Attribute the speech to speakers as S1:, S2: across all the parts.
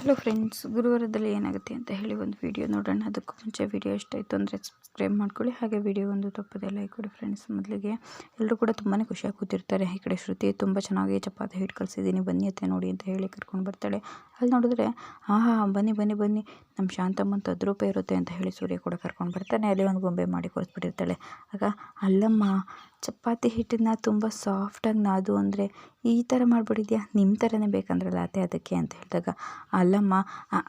S1: Hello friends ಗುರುವಾರದಲ್ಲಿ ಏನಾಗುತ್ತೆ ಅಂತ ಹೇಳಿ ಒಂದು ವಿಡಿಯೋ ನೋಡೋಣ. ಅದಕ್ಕೂ ಮುಂಚೆ ವಿಡಿಯೋ ಎಷ್ಟಾಯಿತು ಅಂದರೆ ಸಬ್ಸ್ಕ್ರೈಬ್ ಮಾಡ್ಕೊಳ್ಳಿ. ಹಾಗೆ ವಿಡಿಯೋ ಒಂದು ತಪ್ಪದೆ ಲೈಕ್ ಕೊಡಿ ಫ್ರೆಂಡ್ಸ್ ಮೊದಲಿಗೆ. ಎಲ್ಲರೂ ಕೂಡ ತುಂಬಾ ಖುಷಿಯಾಗಿ ಕೂತಿರ್ತಾರೆ. ಈ ಕಡೆ ಶ್ರುತಿ ತುಂಬ ಚೆನ್ನಾಗಿ ಚಪಾತಿ ಹಿಟ್ಟು ಕಲಿಸಿದ್ದೀನಿ ಬನ್ನಿ ಅತ್ತೆ ನೋಡಿ ಅಂತ ಹೇಳಿ ಕರ್ಕೊಂಡು ಬರ್ತಾಳೆ. ಅಲ್ಲಿ ನೋಡಿದ್ರೆ, ಆಹಾ, ಬನ್ನಿ ಬನ್ನಿ ಬನ್ನಿ. ನಮ್ಮ ಶಾಂತಮ್ಮಂತ ಹತ್ತು ರೂಪಾಯಿ ಇರುತ್ತೆ ಅಂತ ಹೇಳಿ ಸೂರ್ಯ ಕೂಡ ಕರ್ಕೊಂಡು ಬರ್ತಾನೆ. ಅಲ್ಲಿ ಒಂದು ಗೊಂಬೆ ಮಾಡಿ ಕೊಡಿಸ್ಬಿಟ್ಟಿರ್ತಾಳೆ. ಆಗ, ಅಲ್ಲಮ್ಮ, ಚಪಾತಿ ಹಿಟ್ಟನ್ನ ತುಂಬ ಸಾಫ್ಟಾಗಿ ನಾದು ಅಂದರೆ ಈ ಥರ ಮಾಡಿಬಿಟ್ಟಿದ್ಯಾ? ನಿಮ್ಮ ಥರನೇ ಬೇಕಂದ್ರಲ್ಲ ಅತ್ತೆ ಅದಕ್ಕೆ ಅಂತ ಹೇಳಿದಾಗ, ಅಲ್ಲಮ್ಮ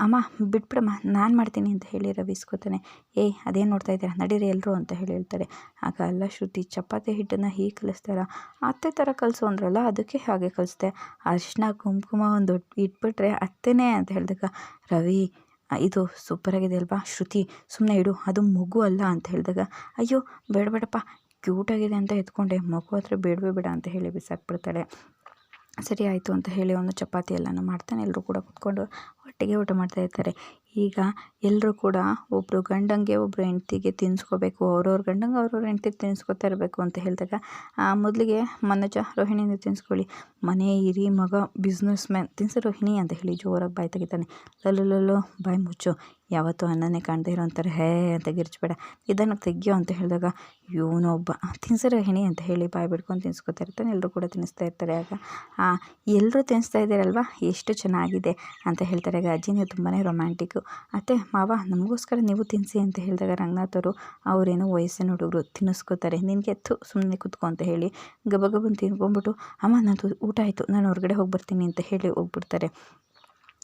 S1: ಅಮ್ಮ, ಬಿಟ್ಬಿಡಮ್ಮ, ನಾನು ಮಾಡ್ತೀನಿ ಅಂತ ಹೇಳಿ ರವಿ ಏ ಏಯ್ ಅದೇನು ನೋಡ್ತಾ ಇದ್ದೀರಾ? ನಡೀರಿ ಎಲ್ಲರೂ ಅಂತ ಹೇಳಿ ಹೇಳ್ತಾರೆ. ಆಗ ಅಲ್ಲ ಶ್ರುತಿ, ಚಪಾತಿ ಹಿಟ್ಟನ್ನು ಹೀಗೆ ಕಲಿಸ್ತಾರ? ಅತ್ತೆ ಥರ ಕಲಿಸು ಅಂದ್ರಲ್ಲ, ಅದಕ್ಕೆ ಹಾಗೆ ಕಲಿಸ್ದೆ. ಅರಿಶಿನ ಕುಂಕುಮ ಒಂದು ಇಟ್ಬಿಟ್ರೆ ಅತ್ತೆನೇ ಅಂತ ಹೇಳಿದಾಗ, ರವಿ ಇದು ಸೂಪರಾಗಿದೆ ಅಲ್ವಾ? ಶ್ರುತಿ ಸುಮ್ಮನೆ ಇಡು, ಅದು ಮಗು ಅಲ್ಲ ಅಂತ ಹೇಳಿದಾಗ, ಅಯ್ಯೋ ಬೇಡ ಬೇಡಪ್ಪ ಕ್ಯೂಟಾಗಿದೆ ಅಂತ ಎತ್ಕೊಂಡೆ, ಮಗು ಹತ್ರ ಬೇಡವೇ ಬೇಡ ಅಂತ ಹೇಳಿ ಬಿಸಾಕ್ಬಿಡ್ತಾಳೆ. ಸರಿ ಆಯಿತು ಅಂತ ಹೇಳಿ ಒಂದು ಚಪಾತಿ ಎಲ್ಲನೂ ಮಾಡ್ತಾನೆ. ಎಲ್ಲರೂ ಕೂಡ ಕುತ್ಕೊಂಡು ಒಟ್ಟಿಗೆ ಊಟ ಮಾಡ್ತಾ ಇರ್ತಾರೆ. ಈಗ ಎಲ್ಲರೂ ಕೂಡ ಒಬ್ಬರು ಗಂಡಂಗೆ ಒಬ್ಬರು ಹೆಂಡ್ತಿಗೆ ತಿನ್ಸ್ಕೋಬೇಕು. ಅವ್ರವ್ರ ಗಂಡಂಗೆ ಅವ್ರವ್ರ ಹೆಂಡ್ತಿಗೆ ತಿನ್ಸ್ಕೋತಾ ಇರಬೇಕು ಅಂತ ಹೇಳಿದಾಗ ಮೊದಲಿಗೆ ಮನೋಜ, ರೋಹಿಣಿಯಿಂದ ತಿನ್ನಿಸ್ಕೊಳ್ಳಿ ಮನೆ ಇರಿ ಮಗ ಬಿಸ್ನೆಸ್ ಮ್ಯಾನ್ ತಿನ್ಸ ರೋಹಿಣಿ ಅಂತ ಹೇಳಿ ಜೋರಾಗಿ ಬಾಯಿ ತೆಗಿತಾನೆ. ಲಲ್ಲೋ ಬಾಯಿ ಮುಚ್ಚು. ಯಾವತ್ತೂ ಅನ್ನನೇ ಕಾಣದೇ ಇರೋ ಅಂತಾರೆ, ಹೇ ಅಂತ ಗಿರ್ಚ್ಬೇಡ. ಇದನ್ನು ತೆಗಿಯೋ ಅಂತ ಹೇಳಿದಾಗ ಇವನೊಬ್ಬ ತಿನ್ಸರ ಹೆಣಿ ಅಂತ ಹೇಳಿ ಬಾಯಿ ಬಿಡ್ಕೊಂಡು ತಿನ್ಸ್ಕೊತಾ ಇರ್ತಾನೆ. ಎಲ್ಲರೂ ಕೂಡ ತಿನ್ನಿಸ್ತಾ ಇರ್ತಾರೆ. ಆಗ ಎಲ್ಲರೂ ತಿನ್ನಿಸ್ತಾ ಇದ್ದೀರಲ್ವ? ಎಷ್ಟು ಚೆನ್ನಾಗಿದೆ ಅಂತ ಹೇಳ್ತಾರೆ. ಆಗ ಅಜ್ಜಿ, ನೀವು ತುಂಬಾ ರೊಮ್ಯಾಂಟಿಕ್ಕು ಅತ್ತೆ, ಮಾವ, ನಮಗೋಸ್ಕರ ನೀವು ತಿನ್ನಿಸಿ ಅಂತ ಹೇಳಿದಾಗ ರಂಗನಾಥ್ ಅವರು, ಅವರೇನೋ ವಯಸ್ಸಿನ ಹುಡುಗರು ತಿನ್ನಿಸ್ಕೋತಾರೆ ನಿನಗೆ ಎತ್ತು ಸುಮ್ಮನೆ ಕುತ್ಕೊ ಅಂತ ಹೇಳಿ ಗಬ ಗಬನ್ ತಿನ್ಕೊಂಬಿಟ್ಟು ಅಮ್ಮ ನಾನು ಊಟ ಆಯಿತು. ನಾನು ಹೊರಗಡೆ ಹೋಗಿ ಬರ್ತೀನಿ ಅಂತ ಹೇಳಿ ಹೋಗ್ಬಿಡ್ತಾರೆ.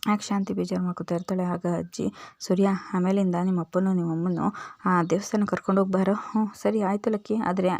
S1: ಯಾಕೆ ಶಾಂತಿ ಬೇಜಾರು ಮಾಡ್ಕೊತಾ ಇರ್ತಾಳೆ ಆಗ ಅಜ್ಜಿ. ಸೂರ್ಯ, ಆಮೇಲಿಂದ ನಿಮ್ಮ ಅಪ್ಪನೂ ನಿಮ್ಮ ಅಮ್ಮನೂ ಆ ದೇವಸ್ಥಾನ ಕರ್ಕೊಂಡೋಗಿ ಬಾರೋ ಹ್ಞೂ ಸರಿ ಆಯಿತು ಲಕ್ಕಿ. ಆದರೆ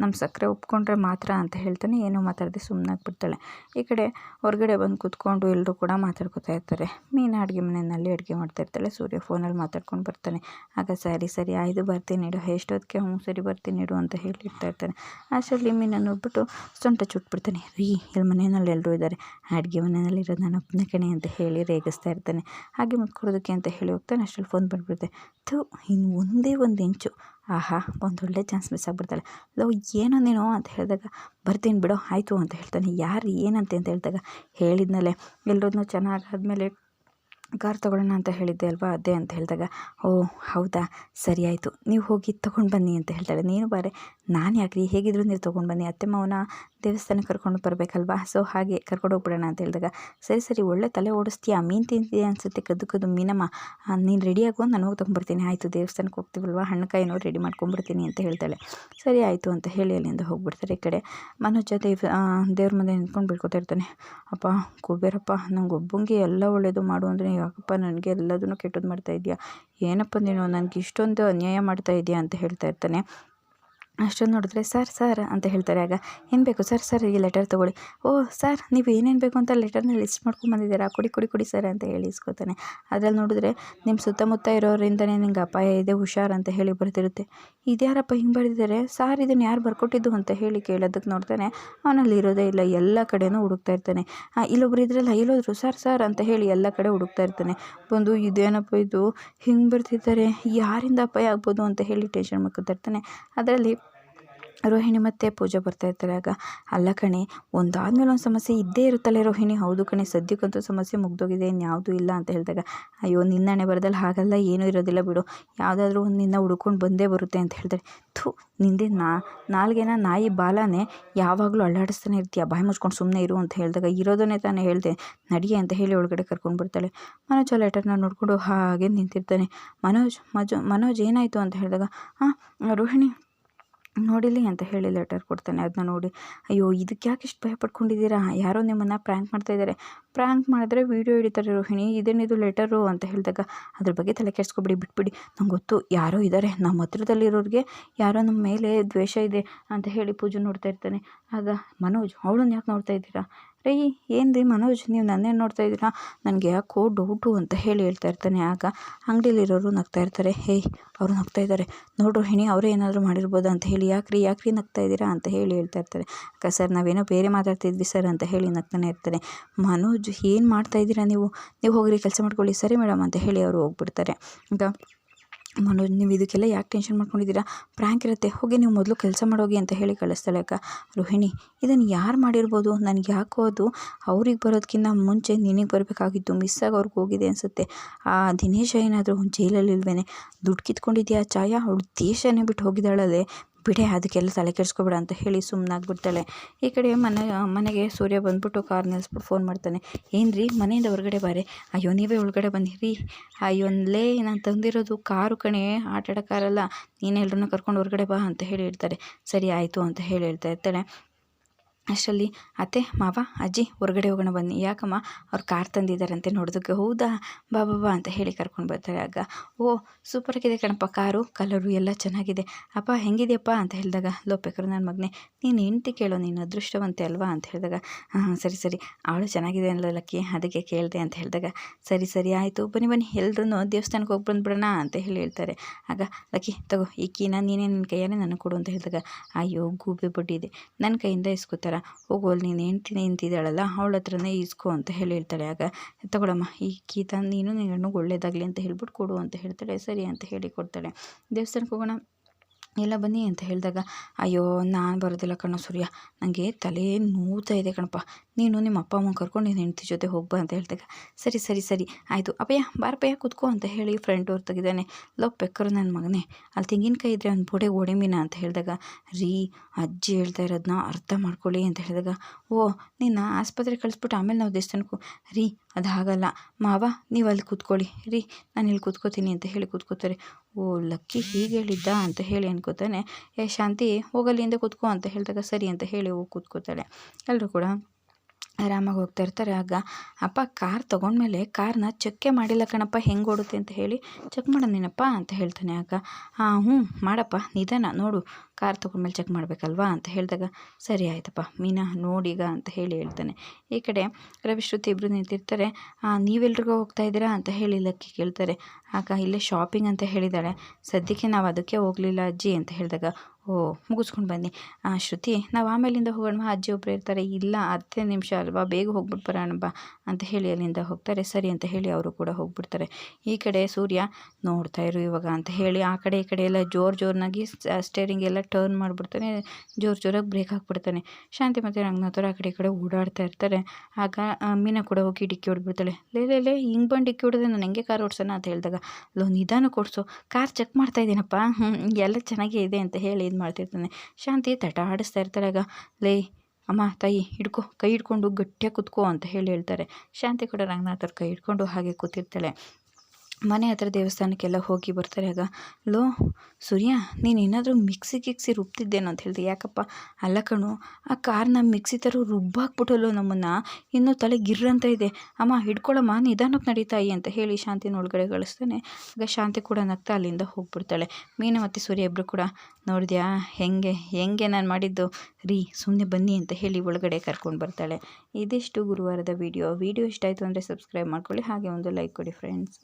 S1: ನಮ್ಮ ಸಕ್ಕರೆ ಒಪ್ಕೊಂಡ್ರೆ ಮಾತ್ರ ಅಂತ ಹೇಳ್ತಾನೆ. ಏನೂ ಮಾತಾಡದೆ ಸುಮ್ಮನಾಗ್ಬಿಡ್ತಾಳೆ ಈ ಕಡೆ ಹೊರಗಡೆ ಬಂದು ಕೂತ್ಕೊಂಡು ಎಲ್ಲರೂ ಕೂಡ ಮಾತಾಡ್ಕೊತಾ ಇರ್ತಾರೆ. ಮೀನು ಅಡುಗೆ ಮನೆಯಲ್ಲಿ ಅಡುಗೆ ಮಾಡ್ತಾ ಇರ್ತಾಳೆ. ಸೂರ್ಯ ಫೋನಲ್ಲಿ ಮಾತಾಡ್ಕೊಂಡು ಬರ್ತಾನೆ. ಆಗ ಸರಿ ಸರಿ ಆಯ್ದು, ಬರ್ತೀನಿ ಇಡು. ಎಷ್ಟೊತ್ತಿಗೆ ಹ್ಞೂ ಸರಿ ಬರ್ತೀನಿ ಇಡು ಅಂತ ಹೇಳಿರ್ತಾ ಇರ್ತಾನೆ. ಅಷ್ಟರಲ್ಲಿ ಮೀನನ್ನು ನೋಡ್ಬಿಟ್ಟು ಸೊಂಟ ಚುಟ್ಬಿಡ್ತಾನೆ ರೀ ಇಲ್ಲಿ ಮನೆಯಲ್ಲಿ ಎಲ್ಲರೂ ಇದ್ದಾರೆ ಅಡುಗೆ ಮನೆಯಲ್ಲಿ ಇರೋದು ನಾನು ಕಣೆ ಅಂತ ಹೇಳಿ ರೇಗಿಸ್ತಾ ಇರ್ತಾನೆ. ಹಾಗೆ ಮುತ್ಕೊಡೋದಕ್ಕೆ ಅಂತ ಹೇಳಿ ಹೋಗ್ತಾನೆ. ಅಷ್ಟರಲ್ಲಿ ಫೋನ್ ಬಂದುಬಿಡುತ್ತೆ. ಥೂ, ಇನ್ನು ಒಂದೇ ಒಂದು ಇಂಚು ಆಹಾ, ಒಂದೊಳ್ಳೆ ಚಾನ್ಸ್ ಮಿಸ್ ಆಗಿಬಿಡ್ತಾಳೆ. ಲವ್, ಏನೋ ಅಂತ ಹೇಳಿದಾಗ, ಬರ್ತೀನಿ ಬಿಡೋ, ಆಯಿತು ಅಂತ ಹೇಳ್ತಾನೆ. ಯಾರು ಏನಂತೆ ಅಂತ ಹೇಳಿದಾಗ, ಹೇಳಿದ್ನಲ್ಲೇ. ಎಲ್ಲರನ್ನೂ ಚೆನ್ನಾಗಾದಮೇಲೆ ಕಾರ್ ತೊಗೊಳ್ಳೋಣ ಅಂತ ಹೇಳಿದ್ದೆ ಅಲ್ವಾ, ಅದೇ ಅಂತ ಹೇಳಿದಾಗ, ಓ, ಹೌದಾ? ಸರಿ ಆಯಿತು. ನೀವು ಹೋಗಿ ತೊಗೊಂಡು ಬನ್ನಿ ಅಂತ ಹೇಳ್ತಾಳೆ. ನೀನು ಬಾರೆ, ನಾನು ಯಾಕ್ರಿ? ಹೇಗಿದ್ರು ನೀವು ತೊಗೊಂಡು ಬನ್ನಿ. ಅತ್ತೆ ಮಾವನ ದೇವಸ್ಥಾನಕ್ಕೆ ಕರ್ಕೊಂಡು ಬರಬೇಕಲ್ವಾ? ಸೊ ಹಾಗೆ ಕರ್ಕೊಂಡು ಹೋಗ್ಬಿಡೋಣ ಅಂತ ಹೇಳಿದಾಗ, ಸರಿ ಸರಿ, ಒಳ್ಳೆ ತಲೆ ಓಡಿಸ್ತೀಯಾ? ಮೀನು ತಿಂತೀಯಾ? ಅನಿಸುತ್ತೆ. ಕದ್ದು ಕದ್ದು, ಮೀನಮ್ಮ ನೀನು ರೆಡಿ ನಾನು ಹೋಗಿ ತೊಗೊಂಡ್ಬರ್ತೀನಿ. ಆಯಿತು, ದೇವಸ್ಥಾನಕ್ಕೆ ಹೋಗ್ತೀವಲ್ವ? ಹಣ್ಣುಕಾಯಿನೋ ರೆಡಿ ಮಾಡ್ಕೊಂಡ್ಬಿಡ್ತೀನಿ ಅಂತ ಹೇಳ್ತಾಳೆ. ಸರಿ, ಆಯಿತು ಅಂತ ಹೇಳಿ ಅಲ್ಲಿಂದ ಹೋಗ್ಬಿಡ್ತಾರೆ ಈ ಕಡೆ. ಮನೋಜ ದೇವ್ ದೇವ್ರ ಮುಂದೆ ನಿಂತ್ಕೊಂಡು ಬಿಡ್ಕೊತಾ ಇರ್ತಾನೆ. ಅಪ್ಪ, ಕುಬೇರಪ್ಪ, ನಂಗೆ ಒಬ್ಬಂಗೆ ಎಲ್ಲ ಒಳ್ಳೇದು ಮಾಡು ಅಂದರೆ ಯಾಕಪ್ಪ ನನಗೆ ಎಲ್ಲದನ್ನು ಕೆಟ್ಟದ್ದು ಮಾಡ್ತಾ ಇದೆಯಾ ಏನಪ್ಪ ನೀನು? ನನಗೆ ಇಷ್ಟೊಂದು ಅನ್ಯಾಯ ಮಾಡ್ತಾ ಇದೆಯಾ ಅಂತ ಹೇಳ್ತಾ ಇರ್ತಾನೆ. ಅಷ್ಟೊಂದು ನೋಡಿದ್ರೆ, ಸರ್ ಸರ್ ಅಂತ ಹೇಳ್ತಾರೆ. ಆಗ, ಏನು ಬೇಕು? ಸರ್ ಸರ್, ಈ ಲೆಟರ್ ತೊಗೊಳ್ಳಿ. ಓ, ಸರ್, ನೀವು ಏನೇನು ಬೇಕು ಅಂತ ಲೆಟರ್ನ ಲಿಸ್ಟ್ ಮಾಡ್ಕೊಂಡು ಬಂದಿದ್ದೀರಾ? ಕೊಡಿ ಕೊಡಿ ಕೊಡಿ, ಸರ್ ಅಂತ ಹೇಳಿ ಇಸ್ಕೋತಾನೆ. ಅದ್ರಲ್ಲಿ ನೋಡಿದ್ರೆ ನಿಮ್ಮ ಸುತ್ತಮುತ್ತ ಇರೋರಿಂದನೇ ನಿಂಗೆ ಅಪಾಯ ಇದೆ, ಹುಷಾರು ಅಂತ ಹೇಳಿ ಬರ್ತಿರುತ್ತೆ ಇದ್ಯಾರಪ್ಪ ಹಿಂಗೆ ಬರೆದಿದ್ದಾರೆ? ಸಾರ್ ಇದನ್ನು ಯಾರು ಬರ್ಕೊಟ್ಟಿದ್ದು? ಅಂತ ಹೇಳಿ ಕೇಳೋದಕ್ಕೆ ನೋಡ್ತಾನೆ, ಅವನಲ್ಲಿ ಇರೋದೇ ಇಲ್ಲ, ಎಲ್ಲ ಕಡೆನೂ ಹುಡುಕ್ತಾ ಇರ್ತಾನೆ. ಇಲ್ಲೊಬ್ರು ಇದ್ರಲ್ಲ ಇಲ್ಲೋದ್ರು ಸರ್ ಸರ್ ಅಂತ ಹೇಳಿ ಎಲ್ಲ ಕಡೆ ಹುಡುಕ್ತಾ ಇರ್ತಾನೆ. ಬಂದು, ಇದೇನಪ್ಪ ಇದು? ಹಿಂಗೆ ಬರ್ತಿದ್ದಾರೆ ಯಾರಿಂದ ಅಪಾಯ ಆಗ್ಬೋದು? ಅಂತ ಹೇಳಿ ಟೆನ್ಷನ್ ಮಾಡ್ಕೊತಾ ಇರ್ತಾನೆ. ಅದರಲ್ಲಿ ರೋಹಿಣಿ ಮತ್ತೆ ಪೂಜೆ ಬರ್ತಾ ಇರ್ತಾರೆ. ಆಗ, ಅಲ್ಲ ಕಣೆ, ಒಂದಾದ್ಮೇಲೆ ಒಂದು ಸಮಸ್ಯೆ ಇದ್ದೇ ಇರುತ್ತಲ್ಲ ರೋಹಿಣಿ? ಹೌದು ಕಣೆ, ಸದ್ಯಕ್ಕಂತೂ ಸಮಸ್ಯೆ ಮುಗ್ದೋಗಿದೆ, ಇನ್ಯಾವುದೂ ಇಲ್ಲ ಅಂತ ಹೇಳಿದಾಗ, ಅಯ್ಯೋ ನಿನ್ನಣೆ ಬರದಲ್ಲಿ ಹಾಗಲ್ಲ, ಏನೂ ಇರೋದಿಲ್ಲ ಬಿಡು. ಯಾವುದಾದ್ರೂ ಒಂದು ನಿನ್ನ ಹುಡ್ಕೊಂಡು ಬಂದೇ ಬರುತ್ತೆ ಅಂತ ಹೇಳ್ತಾರೆ. ಥೂ, ನಿಂದೆ ನಾ, ನಾಲ್ಗೆನ ನಾಯಿ ಬಾಲನೇ ಯಾವಾಗಲೂ ಅಳ್ಳಾಡಿಸ್ತಾನೆ ಇರ್ತೀಯ, ಬಾಯಿ ಮುಚ್ಕೊಂಡು ಸುಮ್ಮನೆ ಇರು ಅಂತ ಹೇಳಿದಾಗ, ಇರೋದನ್ನೇ ತಾನೇ ಹೇಳಿದೆ ನಡಿಗೆ ಅಂತ ಹೇಳಿ ಒಳಗಡೆ ಕರ್ಕೊಂಡು ಬರ್ತಾಳೆ. ಮನೋಜ್ ಆ ಲೆಟರ್ನ ನೋಡಿಕೊಂಡು ಹಾಗೆ ನಿಂತಿರ್ತಾನೆ. ಮನೋಜ್, ಮಜು, ಮನೋಜ್ ಏನಾಯಿತು? ಅಂತ ಹೇಳಿದಾಗ ಹಾಂ ರೋಹಿಣಿ ನೋಡಿಲಿ ಅಂತ ಹೇಳಿ ಲೆಟರ್ ಕೊಡ್ತಾನೆ. ಅದನ್ನ ನೋಡಿ, ಅಯ್ಯೋ, ಇದಕ್ಕೆ ಯಾಕೆ ಇಷ್ಟು ಭಯ ಪಡ್ಕೊಂಡಿದ್ದೀರಾ ಯಾರೋ ನಿಮ್ಮನ್ನು ಪ್ರ್ಯಾಂಕ್ ಮಾಡ್ತಾಯಿದ್ದಾರೆ ಪ್ರ್ಯಾಂಕ್ ಮಾಡಿದ್ರೆ ವೀಡಿಯೋ ಹಿಡಿತಾರೆ ರೋಹಿಣಿ ಇದೇನಿದು ಲೆಟರು ಅಂತ ಹೇಳಿದಾಗ, ಅದ್ರ ಬಗ್ಗೆ ತಲೆ ಕೆಡಿಸ್ಕೊಬಿಡಿ, ಬಿಟ್ಬಿಡಿ. ನಂಗೆ ಗೊತ್ತು, ಯಾರೋ ಇದ್ದಾರೆ ನಮ್ಮ ಹತ್ರದಲ್ಲಿರೋರಿಗೆ ಯಾರೋ ನಮ್ಮ ಮೇಲೆ ದ್ವೇಷ ಇದೆ ಅಂತ ಹೇಳಿ ಪೂಜೆ ನೋಡ್ತಾ ಇರ್ತಾನೆ. ಆಗ ಮನೋಜ್, ಅವಳನ್ನ ಯಾಕೆ ನೋಡ್ತಾ ಇದ್ದೀರಾ? ರೀ ಏನು ರೀ ಮನೋಜ್, ನೀವು ನನ್ನೇನು ನೋಡ್ತಾ ಇದ್ದೀರಾ? ನನಗೆ ಯಾಕೋ ಡೌಟು ಅಂತ ಹೇಳಿ ಹೇಳ್ತಾ ಇರ್ತಾನೆ. ಆಗ ಅಂಗಡಿಲಿರೋರು ನಗ್ತಾ ಇರ್ತಾರೆ. ಹೇಯ್ ಅವರು ನಗ್ತಾ ಇದ್ದಾರೆ. ನೋಡ್ರಿ ಹೆಣಿ, ಅವರೇ ಏನಾದರೂ ಮಾಡಿರ್ಬೋದು ಅಂತ ಹೇಳಿ. ಯಾಕ್ರಿ ಯಾಕ್ರಿ ನಗ್ತಾ ಇದ್ದೀರಾ ಅಂತ ಹೇಳಿ ಹೇಳ್ತಾ ಇರ್ತಾರೆ. ಅಕ್ಕ ಸರ್, ನಾವೇನೋ ಬೇರೆ ಮಾತಾಡ್ತಿದ್ವಿ ಸರ್ ಅಂತ ಹೇಳಿ ನಗ್ತಾನೆ ಇರ್ತಾರೆ. ಮನೋಜ್, ಏನು ಮಾಡ್ತಾ ಇದ್ದೀರಾ ನೀವು? ನೀವು ಹೋಗ್ರಿ, ಕೆಲಸ ಮಾಡ್ಕೊಳ್ಳಿ. ಸರಿ ಮೇಡಮ್ ಅಂತ ಹೇಳಿ ಅವರು ಹೋಗ್ಬಿಡ್ತಾರೆ. ಈಗ ಮನೋಜ್ ನೀವು ಇದಕ್ಕೆಲ್ಲ ಯಾಕೆ ಟೆನ್ಷನ್ ಮಾಡ್ಕೊಂಡಿದ್ದೀರಾ? ಪ್ರ್ಯಾಂಕ್ ಇರುತ್ತೆ. ಹೋಗಿ ನೀವು ಮೊದಲು ಕೆಲಸ ಮಾಡೋಗಿ ಅಂತ ಹೇಳಿ ಕಳಿಸ್ತಾಳೆ ಅಕ್ಕ. ರೋಹಿಣಿ ಇದನ್ನು ಯಾರು ಮಾಡಿರ್ಬೋದು? ನನಗೆ ಯಾಕೋ ಅದು ಅವ್ರಿಗೆ ಬರೋದಕ್ಕಿಂತ ಮುಂಚೆ ನಿನಗೆ ಬರಬೇಕಾಗಿತ್ತು ಮಿಸ್ ಆಗಿ ಅವ್ರಿಗೆ ಹೋಗಿದೆ ಅನಿಸುತ್ತೆ. ಆ ದಿನೇಶ ಏನಾದರೂ ಜೈಲಲ್ಲಿ ಇಲ್ವೇನೆ? ದುಡ್ಡು ಕಿತ್ಕೊಂಡಿದ್ಯಾ? ಛಾಯಾ ಅವಳು ದೇಶನೇ ಬಿಟ್ಟು ಹೋಗಿದ್ದಾಳಲ್ಲೇ. ಬಿಡೆ, ಅದಕ್ಕೆಲ್ಲ ತಲೆ ಕೆಡಿಸ್ಕೊಬೇಡ ಅಂತ ಹೇಳಿ ಸುಮ್ಮನಾಗ್ಬಿಡ್ತಾಳೆ ಈ ಕಡೆ ಮನೆ, ಮನೆಗೆ ಸೂರ್ಯ ಬಂದ್ಬಿಟ್ಟು ಕಾರ್ ನಿಲ್ಲಿಸ್ಬಿಟ್ಟು ಫೋನ್ ಮಾಡ್ತಾನೆ. ಏನು ರೀ ಮನೆಯಿಂದ ಹೊರಗಡೆ ಬಾರೆ? ಅಯ್ಯೋ, ನೀವೇ ಒಳಗಡೆ ಬಂದಿರಿ. ಅಯ್ಯೋ, ಲೇ, ನಾನು ತಂದಿರೋದು ಕಾರು ಕಣೆ ಆಟ ಕಾರಲ್ಲ. ನೀನು ಕರ್ಕೊಂಡು ಹೊರಗಡೆ ಬಾ ಅಂತ ಹೇಳಿ ಹೇಳ್ತಾರೆ ಸರಿ, ಆಯಿತು ಅಂತ ಹೇಳಿ ಹೇಳ್ತಾ ಇರ್ತಾಳೆ. ಅಷ್ಟರಲ್ಲಿ, ಅತ್ತೆ, ಮಾವ, ಅಜ್ಜಿ, ಹೊರಗಡೆ ಹೋಗೋಣ ಬನ್ನಿ. ಯಾಕಮ್ಮ, ಅವ್ರು ಕಾರ್ ತಂದಿದ್ದಾರಂತೆ ನೋಡೋದಕ್ಕೆ. ಹೌದಾ? ಬಾ ಬಾ ಬಾ ಅಂತ ಹೇಳಿ ಕರ್ಕೊಂಡು ಬರ್ತಾರೆ ಆಗ. ಓ ಸೂಪರಾಗಿದೆ ಕಣಪ್ಪ. ಕಾರು ಕಲರು ಎಲ್ಲ ಚೆನ್ನಾಗಿದೆ. ಅಪ್ಪ, ಹೆಂಗಿದೆಯಪ್ಪ? ಅಂತ ಹೇಳಿದಾಗ ಲೋಪೇಕರು ನನ್ನ ಮಗನೇ, ನೀನು ಹೆಂಡ್ತಿ ಕೇಳೋ ನೀನು ಅದೃಷ್ಟವಂತೆ ಅಲ್ವಾ? ಅಂತ ಹೇಳಿದಾಗ, ಹಾಂ ಸರಿ ಸರಿ. ಅವಳು ಚೆನ್ನಾಗಿದೆ ಅಲ್ಲ ಲಕ್ಕಿ. ಅದಕ್ಕೆ ಕೇಳಿದೆ, ಅಂತ ಹೇಳಿದಾಗ, ಸರಿ ಸರಿ, ಆಯಿತು. ಬನ್ನಿ ಬನ್ನಿ. ಎಲ್ಲರೂ ದೇವಸ್ಥಾನಕ್ಕೆ ಹೋಗಿ ಬಂದ್ಬಿಡೋಣ ಅಂತ ಹೇಳಿ ಹೇಳ್ತಾರೆ. ಆಗ, ಲಕ್ಕಿ, ತಗೋ, ಈ ಕೀನ ನೀನೇ ನಿನ್ನ ಕೈಯಲ್ಲೇ ನನಗೆ ಕೊಡು ಅಂತ ಹೇಳಿದಾಗ, ಅಯ್ಯೋ, ಗೂಬೆ ಬಡ್ಡಿದೆ. ನನ್ನ ಕೈಯಿಂದ ಇಸ್ಕೊತಾರೆ ಹೋಗು, ಅಲ್ಲಿ ನೀನು ಹೆಂಡ್ತಿ ನಿಂತಿದ್ದಾಳಲ್ಲ, ಅವಳ ಹತ್ರನೇ ಈಸ್ಕೊ ಅಂತ ಹೇಳಿ ಹೇಳ್ತಾಳೆ ಆಗ, ತಗೊಳಮ್ಮ, ಈ ಕೀ ತಂದು ನೀನು ನಿನ್ನ ಒಳ್ಳೇದಾಗಲಿ ಅಂತ ಹೇಳ್ಬಿಟ್ಟು ಕೊಡು ಅಂತ ಹೇಳ್ತಾಳೆ, ಸರಿ ಅಂತ ಹೇಳಿ ಕೊಡ್ತಾಳೆ. ದೇವಸ್ಥಾನಕ್ಕೆ ಹೋಗೋಣ, ಎಲ್ಲ ಬನ್ನಿ ಅಂತ ಹೇಳಿದಾಗ, ಅಯ್ಯೋ, ನಾನು ಬರೋದಿಲ್ಲ ಕಣ್ಣು ಸೂರ್ಯ ನನಗೆ ತಲೆ ನೋವ್ತಾ ಇದೆ ಕಣಪ್ಪ ನೀನು ನಿಮ್ಮ ಅಪ್ಪ ಅಮ್ಮ ಕರ್ಕೊಂಡು ನಿನ್ನ ಹೆಂಡತಿ ಜೊತೆ ಹೋಗ್ಬಾ ಅಂತ ಹೇಳಿದಾಗ, ಸರಿ ಸರಿ ಸರಿ, ಆಯಿತು. ಅಪ್ಪಯ್ಯ, ಬಾರಪ್ಪಯ್ಯ, ಕೂತ್ಕೋ ಅಂತ ಹೇಳಿ ಫ್ರೆಂಡ್ ಅವ್ರು ತೆಗಿದಾನೆ. ಲೋ ಪೆಕ್ಕರು ನನ್ನ ಮಗನೇ. ಅಲ್ಲಿ ತೆಂಗಿನಕಾಯಿ ಇದ್ದರೆ ಒಂದು ಬೋಡೆ ಒಡೆಮಿನ ಅಂತ ಹೇಳಿದಾಗ, ರೀ, ಅಜ್ಜಿ ಹೇಳ್ತಾ ಇರೋದನ್ನ ಅರ್ಥ ಮಾಡ್ಕೊಳ್ಳಿ ಅಂತ ಹೇಳಿದಾಗ, ಓ ನಿನ್ನ ಆಸ್ಪತ್ರೆಗೆ ಕಳಿಸ್ಬಿಟ್ಟು ಆಮೇಲೆ ನಾವು ದೇವಸ್ಥಾನಕ್ಕೂ ರೀ, ಅದು ಹಾಗಲ್ಲ. ಮಾವ, ನೀವು ಅಲ್ಲಿ ಕೂತ್ಕೊಳ್ಳಿ. ರೀ, ನಾನು ಇಲ್ಲಿ ಕೂತ್ಕೋತೀನಿ ಅಂತ ಹೇಳಿ ಕೂತ್ಕೋತಾರೆ. ಓ, ಲಕ್ಕಿ ಹೀಗೆ ಹೇಳಿದ್ದ ಅಂತ ಹೇಳಿ ಅನ್ಕೋತಾನೆ. ಏ, ಶಾಂತಿ ಹೋಗಲ್ಲಿಂದ ಕೂತ್ಕೋ ಅಂತ ಹೇಳಿದಾಗ, ಸರಿ ಅಂತ ಹೇಳಿ ಹೋಗಿ ಕೂತ್ಕೋತಾಳೆ. ಎಲ್ಲರೂ ಕೂಡ ಆರಾಮಾಗಿ ಹೋಗ್ತಾ ಇರ್ತಾರೆ. ಆಗ ಅಪ್ಪ ಕಾರ್ ತೊಗೊಂಡ್ಮೇಲೆ ಕಾರ್ನ ಚೆಕ್ಕೆ ಮಾಡಿಲ್ಲ ಕಣಪ್ಪ, ಹೆಂಗೆ ಓಡುತ್ತೆ ಅಂತ ಹೇಳಿ ಚೆಕ್ ಮಾಡೋದೇನಪ್ಪ ಅಂತ ಹೇಳ್ತಾನೆ. ಆಗ ಹಾಂ ಹ್ಞೂ ಮಾಡಪ್ಪ, ನಿಧಾನ ನೋಡು, ಕಾರ್ ತೊಗೊಂಡ್ಮೇಲೆ ಚೆಕ್ ಮಾಡಬೇಕಲ್ವಾ? ಅಂತ ಹೇಳಿದಾಗ, ಸರಿ ಆಯ್ತಪ್ಪ, ಮೀನಾ, ನೋಡೀಗ ಅಂತ ಹೇಳಿ ಹೇಳ್ತಾನೆ. ಈ ಕಡೆ ರವಿಶ್ರುತಿ ಇಬ್ಬರು ನಿಂತಿರ್ತಾರೆ. ನೀವೆಲ್ರಿಗೂ ಹೋಗ್ತಾ ಇದ್ದೀರಾ? ಅಂತ ಹೇಳಿ ಲಕ್ಕಿ ಕೇಳ್ತಾರೆ. ಆಗ, ಇಲ್ಲೇ ಶಾಪಿಂಗ್ ಅಂತ ಹೇಳಿದ್ದಾಳೆ ಸದ್ಯಕ್ಕೆ ನಾವು ಅದಕ್ಕೆ ಹೋಗಲಿಲ್ಲ ಅಜ್ಜಿ, ಅಂತ ಹೇಳಿದಾಗ ಓ, ಮುಗಿಸ್ಕೊಂಡು ಬನ್ನಿ. ಆ, ಶ್ರುತಿ, ನಾವು ಆಮೇಲಿಂದ ಹೋಗೋಣ. ಅಜ್ಜಿ ಒಬ್ಬರು ಇರ್ತಾರೆ ಇಲ್ಲ, ಹತ್ತೇ ನಿಮಿಷ ಅಲ್ವಾ? ಬೇಗ ಹೋಗ್ಬಿಟ್ಟು ಬರೋಣ ಬಾ ಅಂತ ಹೇಳಿ ಅಲ್ಲಿಂದ ಹೋಗ್ತಾರೆ. ಸರಿ ಅಂತ ಹೇಳಿ ಅವರು ಕೂಡ ಹೋಗ್ಬಿಡ್ತಾರೆ. ಈ ಕಡೆ ಸೂರ್ಯ ನೋಡ್ತಾ ಇರು ಇವಾಗ ಅಂತ ಹೇಳಿ, ಆ ಕಡೆ, ಈ ಕಡೆ ಎಲ್ಲ ಜೋರು ಜೋರ್ನಾಗಿ ಸ್ಟೇರಿಂಗ್ ಎಲ್ಲ ಟರ್ನ್ ಮಾಡಿಬಿಡ್ತಾನೆ. ಜೋರು ಜೋರಾಗಿ ಬ್ರೇಕ್ ಹಾಕ್ಬಿಡ್ತಾನೆ. ಶಾಂತಿ ಮತ್ತು ರಂಗನಾಥವ್ರು ಆ ಕಡೆ, ಈ ಕಡೆ ಓಡಾಡ್ತಾ ಇರ್ತಾರೆ. ಆಗ ಮೀನ ಕೂಡ ಹೋಗಿ ಡಿಕ್ಕಿ ಹೊಡ್ಬಿಡ್ತಾಳೆ. ಲೇ ಲೇ ಲೇ, ಹಿಂಗೆ ಬಂದು ಡಿಕ್ಕಿ ಹೊಡೆದ್ರೆ ನಾನು ಹೆಂಗೆ ಕಾರ್ ಓಡಿಸೋಣ ಅಂತ ಹೇಳಿದಾಗ, ಲೋ ನಿಧಾನ ಕೊಡಿಸು ಕಾರ್ ಚೆಕ್ ಮಾಡ್ತಾ ಇದ್ದೀನಪ್ಪ ಎಲ್ಲ ಚೆನ್ನಾಗೇ ಇದೆ ಅಂತ ಹೇಳಿ ಇದು ಮಾಡ್ತಿರ್ತಾನೆ. ಶಾಂತಿ ತಟ ಆಡಿಸ್ತಾ ಇರ್ತಾಳೆ. ಆಗ, ಲೇ, ಅಮ್ಮ, ತಾಯಿ, ಹಿಡ್ಕೊ, ಕೈ ಹಿಡ್ಕೊಂಡು ಗಟ್ಟಿಯಾಗಿ ಕುತ್ಕೋ ಅಂತ ಹೇಳಿ ಹೇಳ್ತಾರೆ. ಶಾಂತಿ ಕೂಡ ರಂಗನಾಥರ ಕೈ ಹಿಡ್ಕೊಂಡು ಹಾಗೆ ಕೂತಿರ್ತಾಳೆ. ಮನೆ ಹತ್ರ ದೇವಸ್ಥಾನಕ್ಕೆಲ್ಲ ಹೋಗಿ ಬರ್ತಾರೆ ಆಗ, ಲೋ, ಸೂರ್ಯ, ನೀನು ಏನಾದರೂ ಮಿಕ್ಸಿ ಗಿಕ್ಸಿ ರುಬ್ತಿದ್ದೇನೋ ಅಂತ ಹೇಳಿದೆ. ಯಾಕಪ್ಪ? ಅಲ್ಲ ಕಣು, ಆ ಕಾರ್ನ ಮಿಕ್ಸಿ ಥರ ರುಬ್ಬಾಕ್ಬಿಟ್ಟಲ್ಲೋ ನಮ್ಮನ್ನು? ಇನ್ನೂ ತಲೆ ಗಿರ್ರಂತ ಇದೆ. ಅಮ್ಮ, ಹಿಡ್ಕೊಳಮ್ಮ, ನಿಧಾನಕ್ಕೆ ನಡೀತಾಯಿ ಅಂತ ಹೇಳಿ ಶಾಂತಿನ ಒಳಗಡೆ ಕಳಿಸ್ತಾನೆ ಆಗ ಶಾಂತಿ ಕೂಡ ನಗ್ತಾ ಅಲ್ಲಿಂದ ಹೋಗ್ಬಿಡ್ತಾಳೆ. ಮೀನು ಮತ್ತು ಸೂರ್ಯ ಇಬ್ಬರು ಕೂಡ, ನೋಡಿದ್ಯಾ, ಹೆಂಗೆ ಹೆಂಗೆ ನಾನು ಮಾಡಿದ್ದು? ರೀ ಸುಮ್ಮನೆ ಬನ್ನಿ ಅಂತ ಹೇಳಿ ಒಳಗಡೆ ಕರ್ಕೊಂಡು ಬರ್ತಾಳೆ. ಇದಿಷ್ಟು ಗುರುವಾರದ ವಿಡಿಯೋ. ವಿಡಿಯೋ ಇಷ್ಟ ಆಯಿತು ಅಂದರೆ ಸಬ್ಸ್ಕ್ರೈಬ್ ಮಾಡ್ಕೊಳ್ಳಿ. ಹಾಗೆ ಒಂದು ಲೈಕ್ ಕೊಡಿ ಫ್ರೆಂಡ್ಸ್